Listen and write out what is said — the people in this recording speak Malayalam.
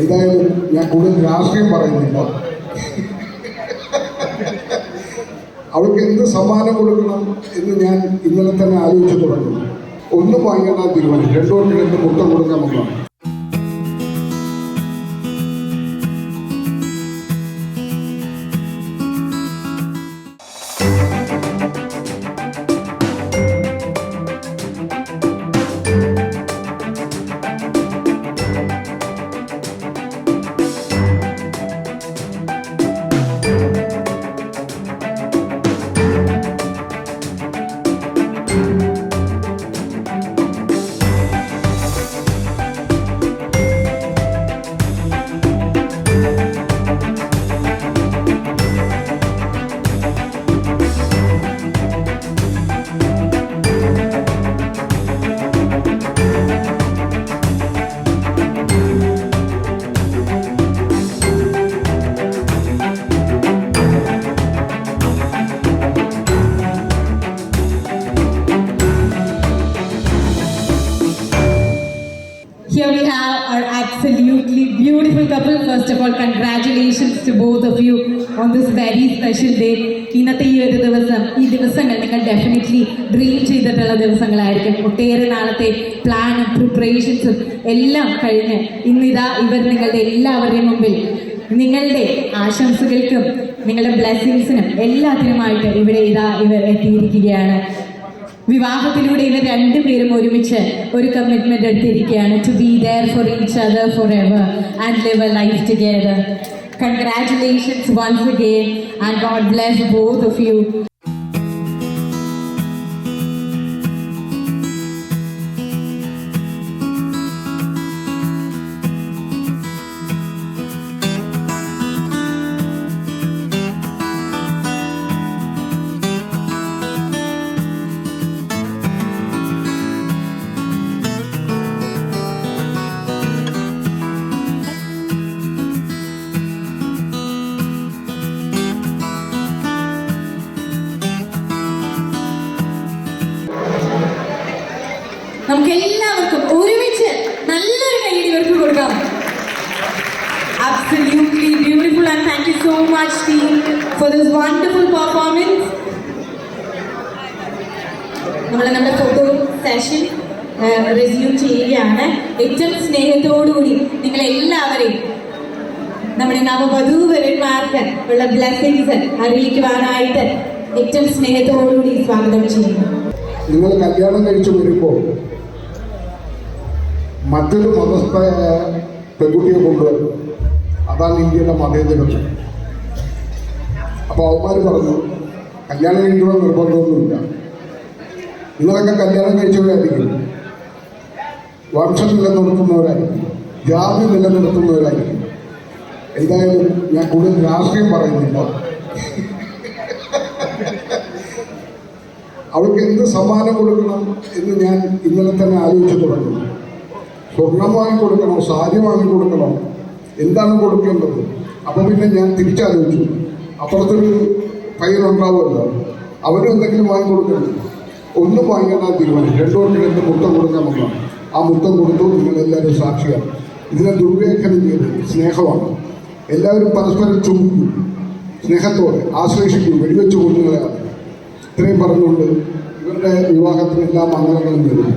എന്തായാലും ഞാൻ കൂടുതൽ രാഷ്ട്രീയം പറയുന്നില്ല. അവൾക്ക് എന്ത് സമ്മാനം കൊടുക്കണം എന്ന് ഞാൻ ഇന്നലെ തന്നെ ആലോചിച്ചു തുടങ്ങി ഒന്നും വാങ്ങേണ്ട തീരുമാനം. രണ്ടുപേർക്ക് രണ്ട് കൊടുക്കാൻ കൊടുക്കാമെന്നാണ് absolutely beautiful couple. First of all, congratulations to both of you on this very special day. ഇന്നത്തെ ഈ ഒരു ദിവസം ഈ ദിവസങ്ങൾ നിങ്ങൾ ഡെഫിനറ്റ്ലി ഡ്രീം ചെയ്തിട്ടുള്ള ദിവസങ്ങളായിരിക്കും ഒട്ടേറെ നാളത്തെ പ്ലാനും പ്രിപ്പറേഷൻസും എല്ലാം കഴിഞ്ഞ് ഇന്നിതാ ഇവർ നിങ്ങളുടെ എല്ലാവരുടെയും മുമ്പിൽ നിങ്ങളുടെ ആശംസകൾക്കും നിങ്ങളുടെ ബ്ലെസ്സിങ്സിനും എല്ലാത്തിനുമായിട്ട് ഇവിടെ ഇതാ ഇവർ എത്തിയിരിക്കുകയാണ് വിവാഹത്തിലൂടെ ഇവർ രണ്ടുപേരും ഒരുമിച്ച് ഒരു കമ്മിറ്റ്മെന്റ് എടുത്തിരിക്കുകയാണ്. To be there for each other forever and live a life together congratulations once again and God bless both of you നമുക്ക് എല്ലാവർക്കും ഒരുമിച്ച് നല്ലൊരു കൈയ്യടി ഇവർക്ക് കൊടുക്കാം. Absolutely beautiful and thank you so much team for this wonderful performance. നമ്മൾ നമ്മുടെ ഫോട്ടോ സെഷൻ റെസ്യൂം ചെയ്യുകയാണ്. ഏറ്റവും സ്നേഹത്തോടുകൂടി നിങ്ങൾ എല്ലാവരെയും നമ്മുടെ നവവധൂവരന്മാർക്ക് ഉള്ള ബ്ലെസ്സിങ്സ് അറിയിക്കുവാനായിട്ട് ഏറ്റവും സ്നേഹത്തോടുകൂടി സ്വാഗതം ചെയ്യുന്നു. നിങ്ങൾ കല്യാണം കഴിച്ചു വരുമ്പോൾ മറ്റൊരു മതസ്ഥയായ പെൺകുട്ടിയെ കൊണ്ടുവരും അതാണ് ഇന്ത്യയുടെ മതേതരത്വം അപ്പോൾ അവന്മാർ പറഞ്ഞു കല്യാണം കഴിക്കണം നിർബന്ധമൊന്നുമില്ല. നിങ്ങളൊക്കെ കല്യാണം കഴിച്ചവരായിരിക്കും. വംശം നിലനിർത്തുന്നവരായിരിക്കും. ജാതി നിലനിർത്തുന്നവരായിരിക്കും. എന്തായാലും ഞാൻ കൂടുതൽ രാഷ്ട്രീയം പറയുന്നില്ല. അവൾക്ക് എന്ത് സമ്മാനം കൊടുക്കണം എന്ന് ഞാൻ ഇന്നലെ തന്നെ ആലോചിച്ചു തുടങ്ങി സ്വർണം വാങ്ങിക്കൊടുക്കണോ സാരി വാങ്ങിക്കൊടുക്കണോ എന്താണ് കൊടുക്കേണ്ടത്? അപ്പോൾ പിന്നെ ഞാൻ തിരിച്ചാലോചിച്ചു. അപ്പുറത്തൊരു പയ്യനുണ്ടാവുമല്ലോ അവരും എന്തെങ്കിലും വാങ്ങിക്കൊടുക്കണം ഒന്നും വാങ്ങിക്കേണ്ട തീരുമാനം. രണ്ടുപേർക്ക് രണ്ട് മുത്തം കൊടുക്കാമെന്നാണ് ആ മുത്തം കൊടുത്തു നിങ്ങളെല്ലാവരും സാക്ഷിയാണ്. ഇതിനെ ദുർവ്യാഖ്യാനം ചെയ്ത് സ്നേഹമാണ്. എല്ലാവരും പരസ്പരം ചുമക്കും സ്നേഹത്തോടെ ആശ്ലേഷിക്കും വെടിവെച്ച് കൊടുക്കുകയാണ് ഇത്രയും പറഞ്ഞുകൊണ്ട് ഇവരുടെ വിവാഹത്തിനെല്ലാം മംഗളങ്ങളും നേരുന്നു.